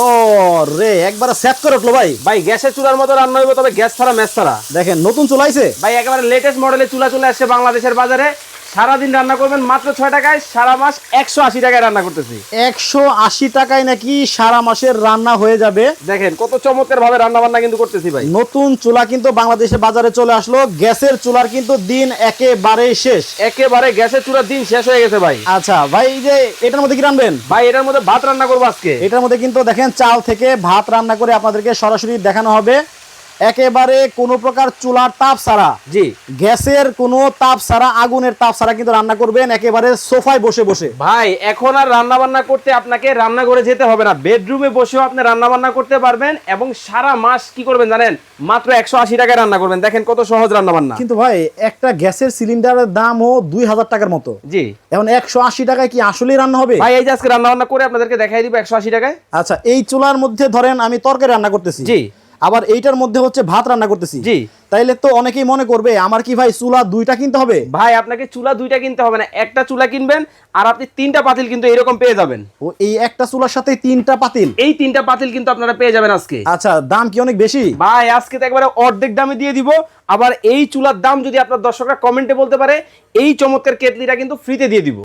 ও রে একবার সেট করে উঠল ভাই। ভাই গ্যাসের চুলার মতো রান্না হইব তবে গ্যাস ছাড়া ম্যাচ ছাড়া। দেখেন নতুন চুলাইছে ভাই একেবারে লেটেস্ট মডেলের চুলা চলে আসছে বাংলাদেশের বাজারে। সারাদিন রান্না করবেন মাত্র ছয় টাকায় সারা মাস একশো আশি টাকায় রান্না করতেছি। একশো আশি টাকায় নাকি সারা মাসের রান্না হয়ে যাবে। দেখেন কত চমৎকার ভাবে রান্না বান্না কিন্তু করতেছি ভাই। নতুন চুলা কিন্তু বাংলাদেশের বাজারে চলে আসলো। গ্যাসের চুলার কিন্তু দিন একেবারেই শেষ। একেবারে গ্যাসের চুলার দিন শেষ হয়ে গেছে ভাই। আচ্ছা ভাই এই যে এটার মধ্যে কি রানবেন? ভাই এটার মধ্যে ভাত রান্না করব আজকে। এটার মধ্যে কিন্তু দেখেন চাল থেকে ভাত রান্না করে আপনাদেরকে সরাসরি দেখানো হবে। একেবারে কোনো প্রকার চুলার তাপ ছাড়া জি। গ্যাসের কোনো তাপ ছাড়া আগুনের তাপ ছাড়া কিন্তু রান্না করবেন একেবারে সোফায় বসে বসে। ভাই এখন আর রান্না বান্না করতে আপনাকে রান্নাঘরে যেতে হবে না। বেডরুমে বসেও আপনি রান্না বান্না করতে পারবেন এবং সারা মাস কি করবেন জানেন? মাত্র একশো আশি টাকায় রান্না করবেন। দেখেন কত সহজ রান্না বান্না কিন্তু ভাই একটা গ্যাসের সিলিন্ডারের দামও দুই হাজার টাকার মতো। জি। এখন একশো আশি টাকায় কি আসলেই রান্না হবে? ভাই এই যে আজকে রান্না বান্না করে আপনাদেরকে দেখাই দিব একশো আশি টাকায়। আচ্ছা এই চুলার মধ্যে ধরেন আমি তরকারি রান্না করতেছি। জি। আবার এইটার মধ্যে হচ্ছে ভাত রান্না করতেছি। জি। তাইলে তো অনেকেই মনে করবে আমার কি ভাই চুলা দুইটা কিনতে হবে? ভাই আপনাকে চুলা দুইটা কিনতে হবে না একটা চুলা কিনবেন আর আপনি তিনটা পাতিল কিন্তু এরকম পেয়ে যাবেন। ও এই একটা চুলার সাথে তিনটা পাতিল? এই তিনটা পাতিল কিন্তু আপনারা পেয়ে যাবেন আজকে। আচ্ছা দাম কি অনেক বেশি? ভাই আজকে তো একবারে অর্ধেক দামে দিয়ে দিব। আবার এই চুলার দাম যদি আপনার দর্শকরা কমেন্টে বলতে পারে এই চমৎকার কেটলিটা কিন্তু ফ্রিতে দিয়ে দিব।